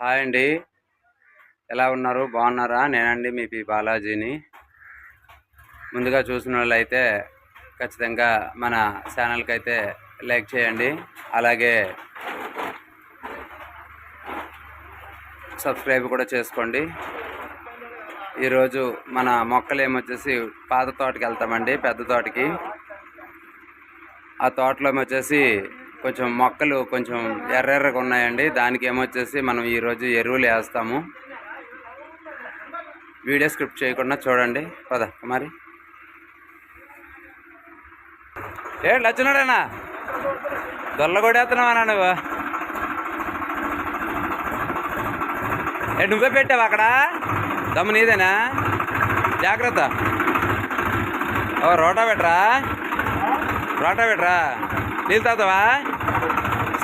Hi అండి. ఎలా ఉన్నారు? బాగున్నారా? నేనండి మీ పి బాలాజీని. ముందుగా చూసిన వాళ్ళైతే ఖచ్చితంగా మన ఛానల్కి అయితే లైక్ చేయండి. అలాగే సబ్స్క్రైబ్ కూడా చేసుకోండి. ఈరోజు మన మొక్కలు ఏమొచ్చేసి పాత తోటకి వెళ్తామండి పెద్ద తోటకి. ఆ తోటలో వచ్చేసి కొంచెం మొక్కలు కొంచెం ఎర్రెర్రగా ఉన్నాయండి. దానికి ఏమొచ్చేసి మనం ఈరోజు ఎరువులు వేస్తాము. వీడియో స్క్రిప్ట్ చేయకుండా చూడండి. పద మరి ఏ లచ్చినాడేనా దొల్లగొడేస్తున్నావా నువ్వు? ఏ నువ్వే పెట్టావు అక్కడ? దమ్ము నీదేనా? జాగ్రత్త. ఓ రోటా పెట్టరా? రోటా పెట్టరా? నీళ్ళు తాగుతావా?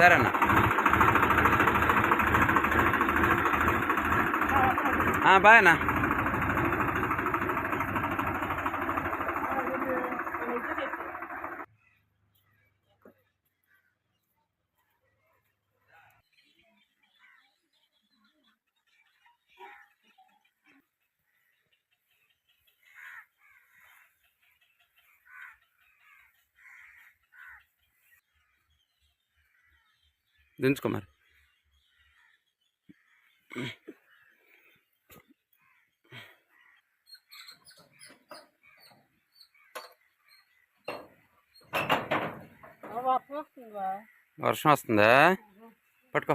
సరే అన్న బాయ్ అన్న. దించుకో మరి. వర్షం వస్తుందా? పట్టుకో.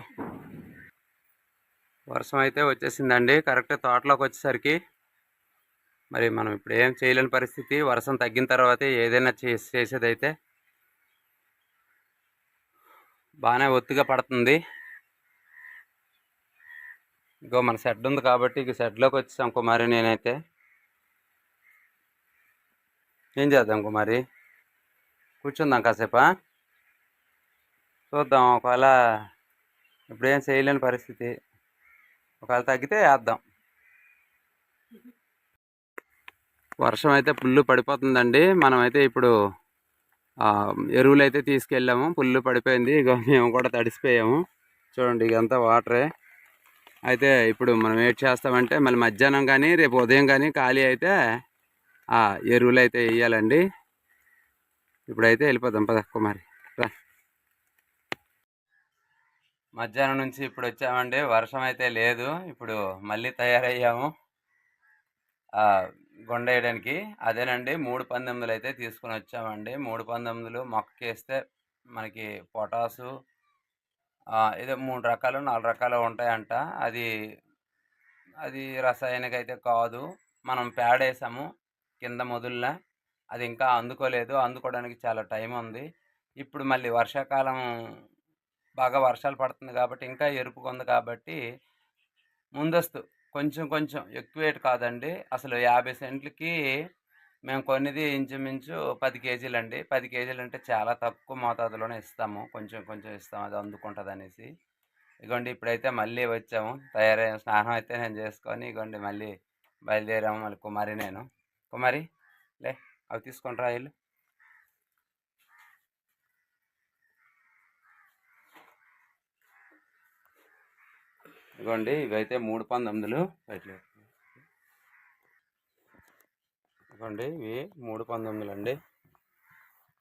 వర్షం అయితే వచ్చేసిందండి. కరెక్ట్ తోటలోకి వచ్చేసరికి. మరి మనం ఇప్పుడు ఏం చేయలేని పరిస్థితి. వర్షం తగ్గిన తర్వాత ఏదైనా చేసేదైతే బాగానే ఒత్తిగా పడుతుంది. ఇంకో మన షెడ్ ఉంది కాబట్టి ఇక షెడ్లోకి వచ్చాం కుమారి నేనైతే. ఏం చేద్దాం కుమారి? కూర్చుందాం కాసేపా చూద్దాం ఒకవేళ ఇప్పుడు ఏం చేయలేని పరిస్థితి. ఒకవేళ తగ్గితే వేద్దాం. వర్షం అయితే పుల్లు పడిపోతుందండి. మనమైతే ఇప్పుడు ఎరువులు అయితే తీసుకెళ్ళాము. పుల్లు పడిపోయింది. ఇక మేము కూడా తడిసిపోయాము. చూడండి ఇదంతా వాటరే. అయితే ఇప్పుడు మనం ఏం చేస్తామంటే మళ్ళీ మధ్యాహ్నం కానీ రేపు ఉదయం కానీ ఖాళీ అయితే ఆ ఎరువులు అయితే వేయాలండి. ఇప్పుడైతే వెళ్ళిపోదాం. పద కుమారి రా. మధ్యాహ్నం నుంచి ఇప్పుడు వచ్చామండి. వర్షం అయితే లేదు. ఇప్పుడు మళ్ళీ తయారయ్యాము. గుండ వేయడానికి అదేనండి మూడు పంతొమ్మిదిలు అయితే తీసుకుని వచ్చామండి. మూడు పంతొమ్మిదిలు మొక్కకేస్తే మనకి పొటాసు ఏదో మూడు రకాలు నాలుగు రకాలు ఉంటాయంట. అది అది రసాయనిక అయితే కాదు. మనం పేడ వేసాము కింద మొదలున. అది ఇంకా అందుకోలేదు. అందుకోవడానికి చాలా టైం ఉంది. ఇప్పుడు మళ్ళీ వర్షాకాలం బాగా వర్షాలు పడుతుంది కాబట్టి ఇంకా ఎరుపుగా ఉంది కాబట్టి ముందస్తు కొంచెం కొంచెం ఎక్కువ రేటు కాదండి. అసలు యాభై సెంట్లకి మేము కొన్నిది ఇంచుమించు పది కేజీలు అండి పది కేజీలు అంటే చాలా తక్కువ మోతాదులోనే ఇస్తాము. కొంచెం కొంచెం ఇస్తాం. అది అందుకుంటుంది అనేసి ఇగోండి ఇప్పుడైతే మళ్ళీ వచ్చాము. తయారై స్నానం అయితే నేను చేసుకొని ఇగోండి మళ్ళీ బయలుదేరాము. మళ్ళీ కుమారి నేను. కుమారి లే అవి తీసుకుంటారా రా ఇల్లు ఇదిగోండి ఇవైతే మూడు పంతొమ్మిదిలు బయటలో ఇదిగోండి ఇవి మూడు పంతొమ్మిదిలు అండి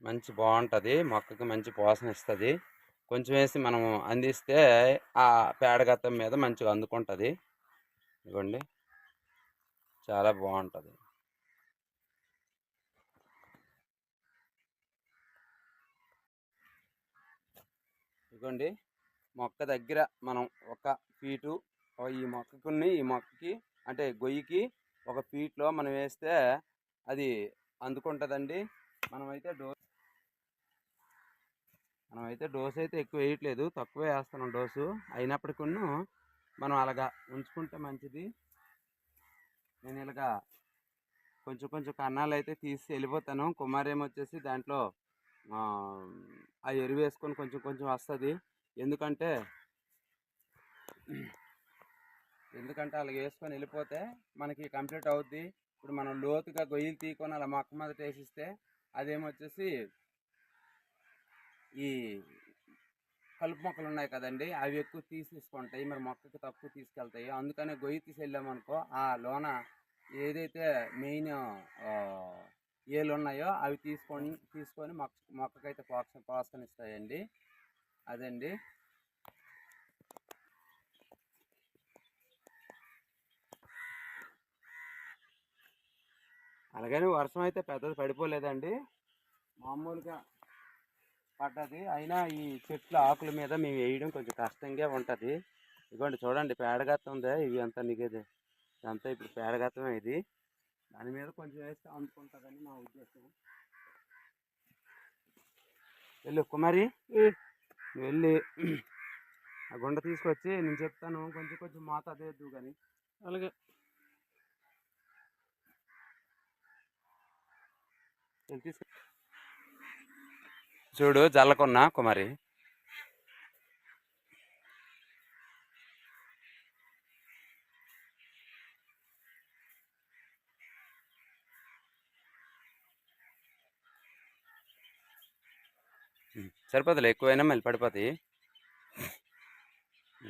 మంచి బాగుంటుంది మొక్కకి మంచి పోషణ ఇస్తుంది. కొంచెం వేసి మనం అందిస్తే ఆ పేడగత్తం మీద మంచిగా అందుకుంటుంది. ఇదిగోండి చాలా బాగుంటుంది. ఇదిగోండి మొక్క దగ్గర మనం ఒక ఫీటు ఈ మొక్కకుని ఈ మొక్కకి అంటే గొయ్యికి ఒక ఫీట్లో మనం వేస్తే అది అందుకుంటుందండి. మనమైతే డోస్ మనమైతే డోస్ అయితే ఎక్కువ వేయట్లేదు. తక్కువ వేస్తున్నాం డోసు. అయినప్పటికీ మనం అలాగా ఉంచుకుంటే మంచిది. నేను ఇలాగా కొంచెం కొంచెం కన్నాలు అయితే తీసి వెళ్ళిపోతాను. కుమారేమొచ్చేసి దాంట్లో ఆ, ఆ ఎరువు వేసుకొని కొంచెం కొంచెం వస్తుంది. ఎందుకంటే ఎందుకంటే అలా వేసుకొని వెళ్ళిపోతే మనకి కంప్లీట్ అవుద్ది. ఇప్పుడు మనం లోతుగా గొయ్యలు తీకొని అలా మొక్క మీద వేసిస్తే అదేమొచ్చేసి ఈ కలుపు మొక్కలు ఉన్నాయి కదండి అవి ఎక్కువ తీసేసుకుంటాయి. మరి మొక్కకి తక్కువ తీసుకెళ్తాయి. అందుకనే గొయ్యి తీసి వెళ్ళామనుకో ఆ లోన ఏదైతే మెయిన్ ఏలు ఉన్నాయో అవి తీసుకొని తీసుకొని మొక్క మొక్కకైతే పోష పోషకనిస్తాయండి. అదండి. అలాగని వర్షం అయితే పెద్దది పడిపోలేదండి. మామూలుగా పడ్డది. అయినా ఈ చెట్ల ఆకుల మీద మేము వేయడం కొంచెం కష్టంగా ఉంటుంది. ఇదిగోండి చూడండి పేడగత్తం ఉందే? ఇవి అంతా నిగేది ఇదంతా ఇప్పుడు పేడగత్తమే ఇది. దాని మీద కొంచెం వేస్తే అందుకుంటుందని నా ఉద్దేశం. వెళ్ళు కుమారి వెళ్ళి ఆ గుండ తీసుకొచ్చి నేను చెప్తాను కొంచెం కొంచెం మాత అదేద్దు కానీ అలాగే చూడు జల్లకున్నా కుమారి. ఉమ్, సరిపోతులే ఎక్కువైనా మళ్ళీ పడిపోతాయి.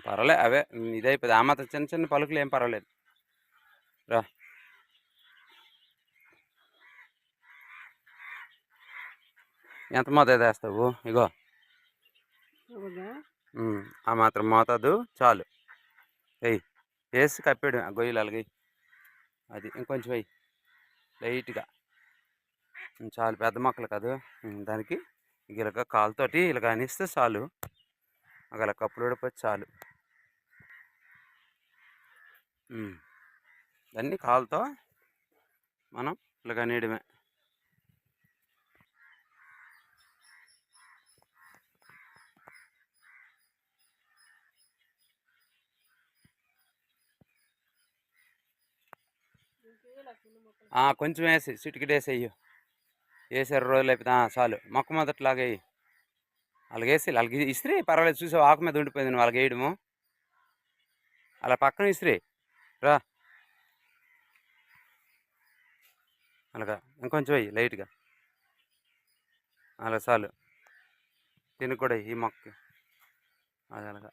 పర్వాలే అవే ఉమ్, ఇదైపోయింది. ఆ మాత్రం చిన్న చిన్న పలుకులు ఏం పర్వాలేదు. రా. ఎంత మోతాదు వేస్తావు ఇగో ఆ మాత్రం మోతాదు చాలు. వెయ్యి వేసి కప్పాడు ఆ గొయ్యలు అలాగే. అది ఇంకొంచెం వెయ్యి లైట్గా. చాలు పెద్ద మొక్కలు కాదు. దానికి ఇలాగ కాలుతోటి ఇలాగ అనిస్తే చాలు. అలా కప్పులు ఊడిపోతే చాలు. ఉమ్, దాన్ని కాలుతో మనం ఇలాగ నీయడమే కొంచెం వేసి చిటికెట్ వేసి ఇరవై రోజులు అయిపోతే చాలు. మొక్క మొదట్లాగా వాళ్ళకి వేసి అలాగే ఇస్త్రీ పర్వాలేదు చూసావు ఆకు మీద ఉండిపోయింది వాళ్ళకి వేయడము. అలా పక్కన ఇస్త్రీ రా. అలాగా ఇంకొంచెం వెయ్యి లైట్గా. అలా చాలు. దీనికి కూడా ఈ మొక్క అది అలాగా.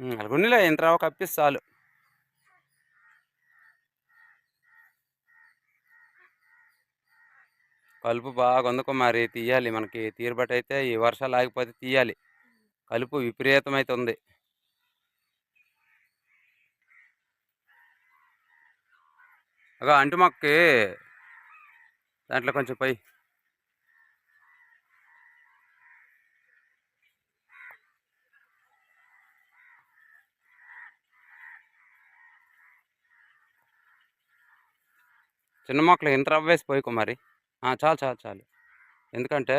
ఉమ్, అలాగ ఇంత రావు కప్పిస్తే చాలు. కలుపు బాగా ఉంది మరి తీయాలి మనకి. తీరుబట్టి అయితే ఈ వర్షాలు ఆగిపోతే తీయాలి. కలుపు విపరీతమైతే ఉంది. అగా అంటు మొక్కకి దాంట్లో కొంచెం పై చిన్న మొక్కలు ఇంత రవ్వ వేసి పోయి కుమారి ఆ, చాలు చాలు చాలు. ఎందుకంటే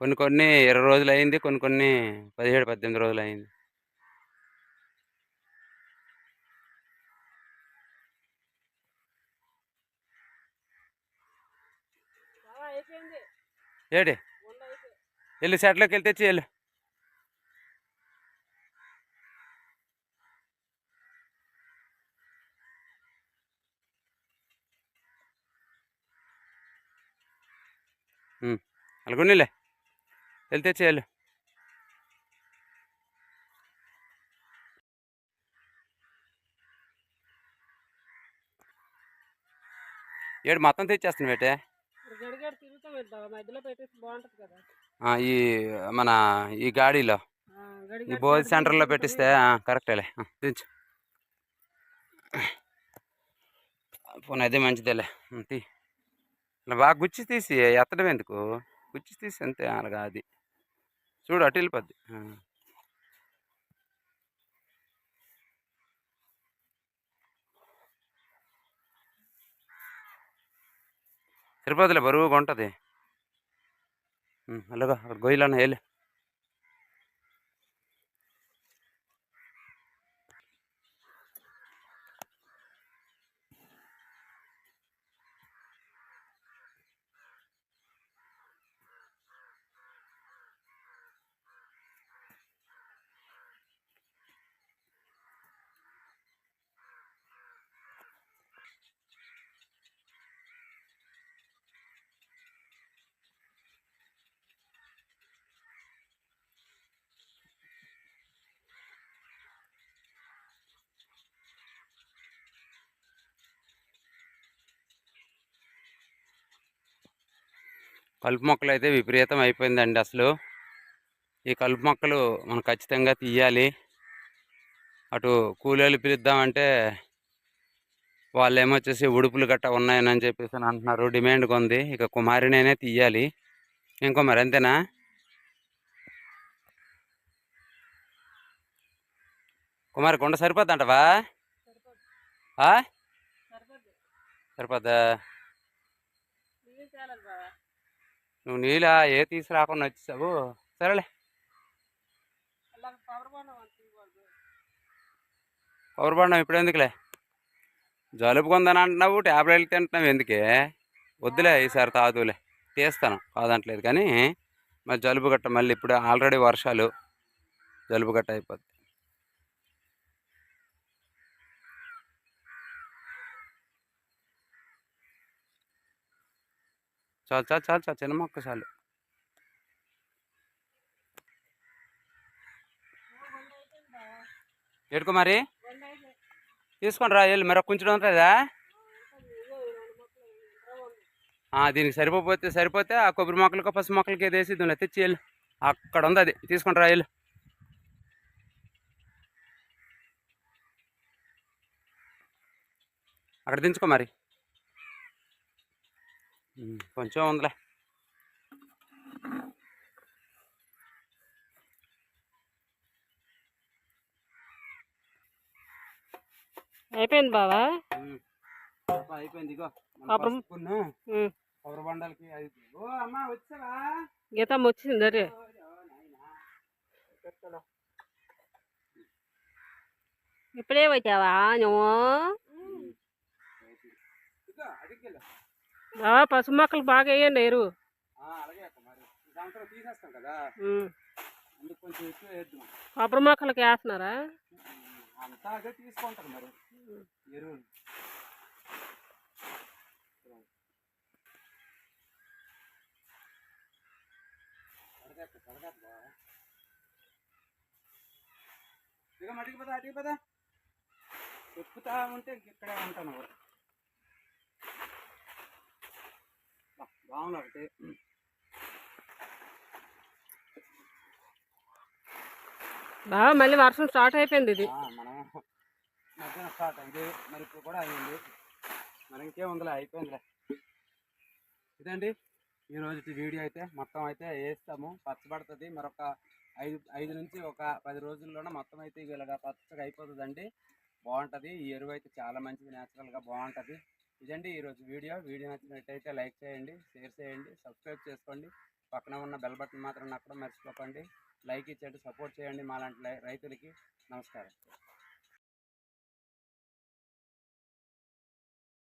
కొన్ని కొన్ని ఇరవై రోజులు అయింది కొన్ని కొన్ని పదిహేడు పద్దెనిమిది రోజులు అయింది. ఏడి? వెళ్ళు సెట్లోకి వెళ్ళి తెచ్చి వెళ్ళు అలాగుండిలే వెళ్ళి తెచ్చి వెళ్ళు ఏడు మొత్తం తెచ్చేస్తాను బేటే ఇప్పుడు గడిగాడు తిరుగుతూ వెళ్తావా మధ్యలో పెట్టేసి బాగుంటది కదా. ఆ, ఈ మన ఈ గాడిలో. ఈ భోజ సెంటర్లో. పెట్టిస్తే కరెక్టేలే దించు. పోనీ అదే మంచిదేలే. తీ. బాగా గుచ్చి తీసి ఎత్తడం ఎందుకు? గుచ్చి తీసి అంతే అలాగా అది. చూడు అటు వెళ్ళిపోద్ది. తిరుపతిలో బరువుగా ఉంటుంది. అలాగా అక్కడ గొయ్యిలోనే వెళ్ళి. కలుపు మొక్కలు అయితే విపరీతం అయిపోయిందండి అసలు. ఈ కలుపు మొక్కలు మనం ఖచ్చితంగా తీయాలి. అటు కూలీలు పిలుద్దామంటే వాళ్ళు ఏమొచ్చేసి ఉడుపులు గట్ట ఉన్నాయని చెప్పేసి అని అంటున్నారు. డిమాండ్గా ఉంది ఇక కుమారినైనా తీయాలి. ఇంకో మరి అంతేనా? కుమారి కొండ సరిపోద్దంటవా? సరిపోద్దా ఆ? సరిపోద్ది సరిపోద్దా నీళ్ళు చాలదు బావా నువ్వు నీళ్ళ ఏ తీసుకురాకుండా వచ్చేసావు? సరేలే. పవర్ బాండ్ ఇప్పుడు ఎందుకులే? జలుబు కొందని అంటున్నావు ట్యాబ్లెట్లు తింటున్నావు ఎందుకే? వద్దులే ఈసారి తాగుతులే తీస్తాను కాదంటలేదు కానీ మరి జలుబు గట్ట మళ్ళీ ఇప్పుడు ఆల్రెడీ వర్షాలు జలుబు గట్ట అయిపోద్ది. చాలు చాలు చాలు చాలు చిన్న మొక్క చాలు. ఏడుకో మరి. తీసుకోండి తీసుకొని రా వెళ్ళి. మరి కొంచెం ఉంటుందా? దీనికి సరిపోతే సరిపోతే ఆ కొబ్బరి మొక్కలకి పసుపు మొక్కలకి ఏదేసి దీనిలో తెచ్చి వెళ్ళు. అక్కడ ఉంది అది. తీసుకొని రా వెళ్ళు. అక్కడ దించుకో మరి. కొంచెం ఉందిలే. అయిపోయింది బావా. అయిపోయింది. కొబ్బరి బండలకి గీతమ్మ వచ్చింది అరే ఇప్పుడే వచ్చావా నువ్వు? పసుపు మొక్కలు బాగా వేయండి ఎరువు కొబ్బరి మొక్కలకి వేస్తున్నారా. ఇదిగో మడికి పద చెప్పుతా ఉంటే ఇక్కడే ఉంటాను బా, బాగుంది ఒకటి బావా మళ్ళీ వర్షం స్టార్ట్ అయిపోయింది ఇది. ఆ, మనం మధ్యాహ్నం స్టార్ట్ అయింది. మరి ఇప్పుడు కూడా అయింది. మరి ఇంకేముందిలే అయిపోయిందిలే. ఇదండి ఈ రోజు వీడియో అయితే మొత్తం అయితే వేస్తాము. పచ్చబడుతుంది మరొక ఐదు ఐదు నుంచి ఒక పది రోజుల్లోనే మొత్తం అయితే ఇలాగా పచ్చగా అయిపోతుందండి. బాగుంటుంది. ఈ ఎరువు అయితే చాలా మంచిది. న్యాచురల్గా బాగుంటుంది. ఇదండి ఈరోజు వీడియో. వీడియో నచ్చినట్టయితే లైక్ చేయండి షేర్ చేయండి సబ్స్క్రైబ్ చేసుకోండి. పక్కన ఉన్న బెల్ బటన్ మాత్రం నక్కడం మర్చిపోకండి. లైక్ ఇచ్చేట్టు సపోర్ట్ చేయండి మాలాంటి రైతులకి. నమస్కారం.